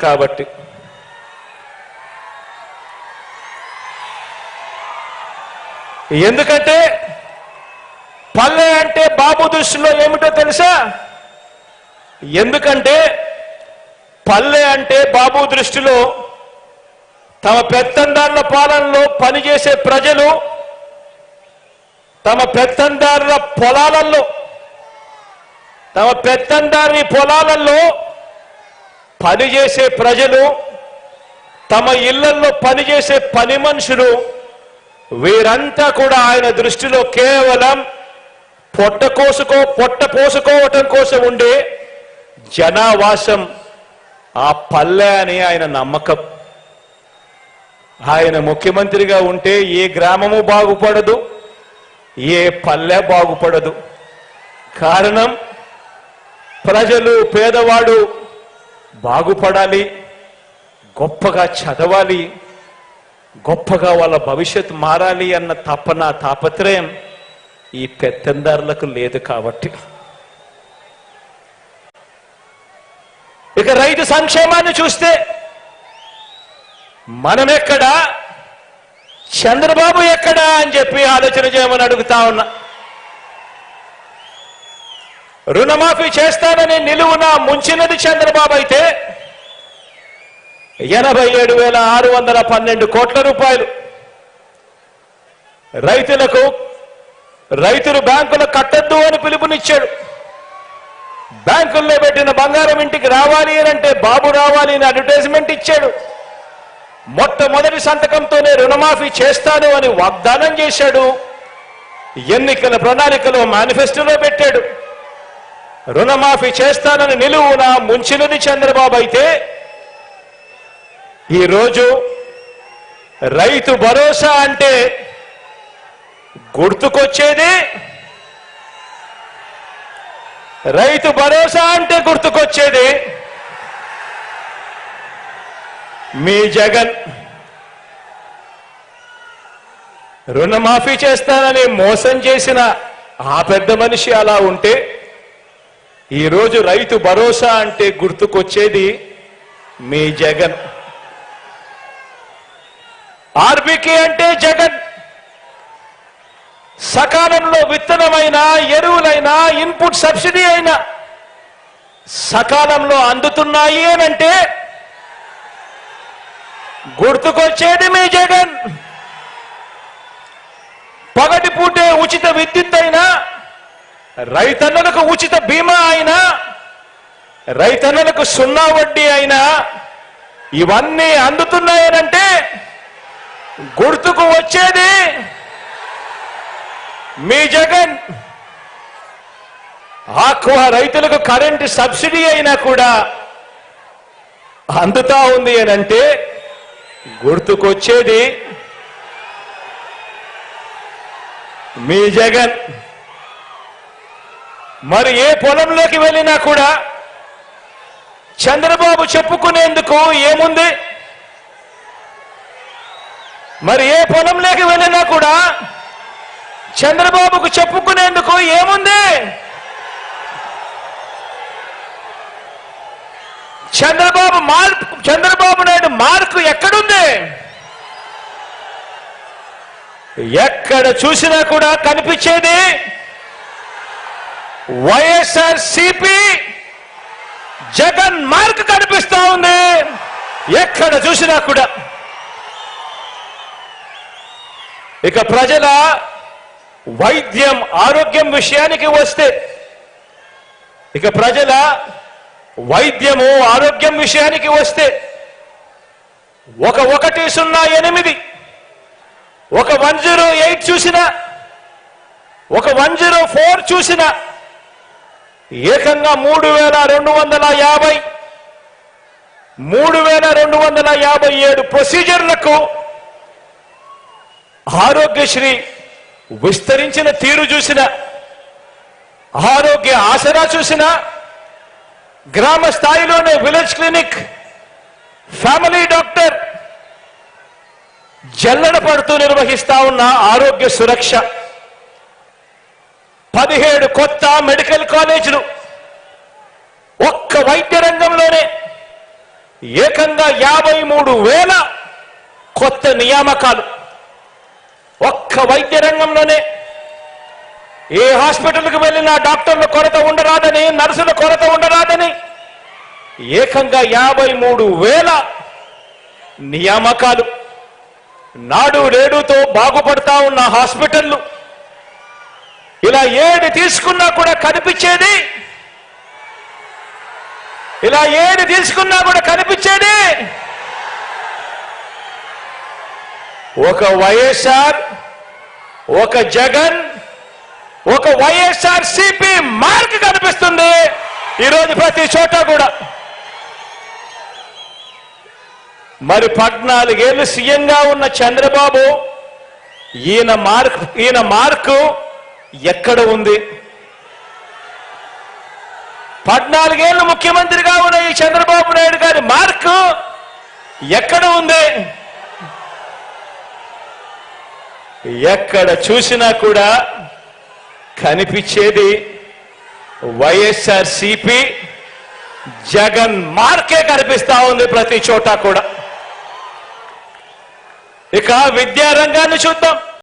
కాబట్టి ఎందుకంటే పల్లె అంటే బాబు దృష్టిలో ఏమిటో తెలుసా? ఎందుకంటే పల్లె అంటే బాబు దృష్టిలో తమ పెత్తందారుల పాలనలో పనిచేసే ప్రజలు తమ పెత్తందారుల పొలాలలో తమ పెత్తందారి పొలాలలో పనిచేసే ప్రజలు తమ ఇళ్ళలో పనిచేసే పని మనుషులు వీరంతా కూడా ఆయన దృష్టిలో కేవలం పొట్ట కోసుకో పొట్ట పోసుకోవటం కోసం ఉండే జనావాసం ఆ పల్లె అని ఆయన నమ్మకం. ఆయన ముఖ్యమంత్రిగా ఉంటే ఏ గ్రామము బాగుపడదు ఏ పల్లె బాగుపడదు. కారణం ప్రజలు పేదవాడు బాగుపడాలి గొప్పగా చదవాలి గొప్పగా వాళ్ళ భవిష్యత్ మారాలి అన్న తపన తాపత్రయం ఈ పెత్తందారులకు లేదు కాబట్టి. ఇక రైతు సంక్షేమాన్ని చూస్తే మనమెక్కడా చంద్రబాబు ఎక్కడా అని చెప్పి ఆలోచన చేయమని అడుగుతా ఉన్నా. రుణమాఫీ చేస్తానని నిలువున ముంచినది చంద్రబాబు అయితే ఎనభై ఏడు వేల ఆరు వందల పన్నెండు కోట్ల రూపాయలు. రైతులకు రైతులు బ్యాంకులు కట్టద్దు అని పిలుపునిచ్చాడు. బ్యాంకుల్లో పెట్టిన బంగారం ఇంటికి రావాలి అని అంటే బాబు రావాలి అని అడ్వర్టైజ్మెంట్ ఇచ్చాడు. మొట్టమొదటి సంతకంతోనే రుణమాఫీ చేస్తాను అని వాగ్దానం చేశాడు. ఎన్నికల ప్రణాళికలో మేనిఫెస్టోలో పెట్టాడు. రుణమాఫీ చేస్తానని నిలువున ముంచినది చంద్రబాబు అయితే ఈరోజు రైతు భరోసా అంటే గుర్తుకొచ్చేది రైతు భరోసా అంటే గుర్తుకొచ్చేది మీ జగన్. రుణమాఫీ చేస్తానని మోసం చేసిన ఆ పెద్ద మనిషి అలా ఉంటే ఈరోజు రైతు భరోసా అంటే గుర్తుకొచ్చేది మీ జగన్. ఆర్బికే అంటే జగన్. సకాలంలో విత్తనమైన ఎరువులైనా ఇన్పుట్ సబ్సిడీ అయినా సకాలంలో అందుతున్నాయి అనంటే గుర్తుకొచ్చేది మీ జగన్. పగటిపూటే ఉచిత విద్యుత్ అయినా రైతన్నలకు ఉచిత బీమా అయినా రైతన్నలకు సున్నా వడ్డీ అయినా ఇవన్నీ అందుతున్నాయనంటే గుర్తుకు వచ్చేది మీ జగన్. ఆక్వా రైతులకు కరెంటు సబ్సిడీ అయినా కూడా అందుతా ఉంది అని అంటే గుర్తుకొచ్చేది మీ జగన్. మరి ఏ పొలంలోకి వెళ్ళినా కూడా చంద్రబాబు చెప్పుకునేందుకు ఏముంది? మరి ఏ పొలంలోకి వెళ్ళినా కూడా చంద్రబాబుకు చెప్పుకునేందుకు ఏముంది? చంద్రబాబు మార్పు చంద్రబాబు నాయుడు మార్కు ఎక్కడుంది? ఎక్కడ చూసినా కూడా కనిపించేది వైఎస్ఆర్ సిపి జగన్ మార్క్ కనిపిస్తా ఉంది. ఎక్కడ చూసినా కూడా. ఇక ప్రజల వైద్యం ఆరోగ్యం విషయానికి వస్తే ఇక ప్రజల వైద్యము ఆరోగ్యం విషయానికి వస్తే ఒక ఒకటి సున్నా ఎనిమిది ఒక వన్ జీరో ఎయిట్ చూసిన ఒక వన్ జీరో ఫోర్ చూసిన ఏకంగా మూడు వేల రెండు వందల యాభై మూడు వేల రెండు వందల యాభై ఏడు ప్రొసీజర్లకు ఆరోగ్యశ్రీ విస్తరించిన తీరు చూసిన ఆరోగ్య ఆసరా చూసిన గ్రామ స్థాయిలోనే విలేజ్ క్లినిక్ ఫ్యామిలీ డాక్టర్ జల్లడ పడుతూ నిర్వహిస్తా ఉన్న ఆరోగ్య సురక్ష పదిహేడు కొత్త మెడికల్ కాలేజీలు ఒక్క వైద్య రంగంలోనే ఏకంగా యాభై మూడు వేల కొత్త నియామకాలు. ఒక్క వైద్య రంగంలోనే ఏ హాస్పిటల్కి వెళ్ళినా డాక్టర్ల కొరత ఉండరాదని నర్సుల కొరత ఉండరాదని ఏకంగా యాభై మూడు వేల నియామకాలు. నాడు నేడుతో బాగుపడతా ఉన్న హాస్పిటళ్ళు ఇలా ఏది తీసుకున్నా కూడా కనిపించేది? ఇలా ఏది తీసుకున్నా కూడా కనిపించేది? ఒక వైఎస్ఆర్ ఒక జగన్ ఒక వైఎస్ఆర్ సిపి మార్క్ కనిపిస్తుంది. ఈరోజు ప్రతి చోట కూడా. మరి పద్నాలుగేళ్ళు సీఎంగా ఉన్న చంద్రబాబు ఈయన మార్క్ ఈయన మార్కు ఎక్కడ ఉంది? పద్నాలుగేళ్ళు ముఖ్యమంత్రిగా ఉన్న ఈ చంద్రబాబు నాయుడు గారి మార్కు ఎక్కడ ఉంది? ఎక్కడ చూసినా కూడా కనిపించేది వైఎస్ఆర్ సిపి జగన్ మార్కే కనిపిస్తా ఉంది ప్రతి చోట కూడా. ఇక విద్యారంగాన్ని చూద్దాం.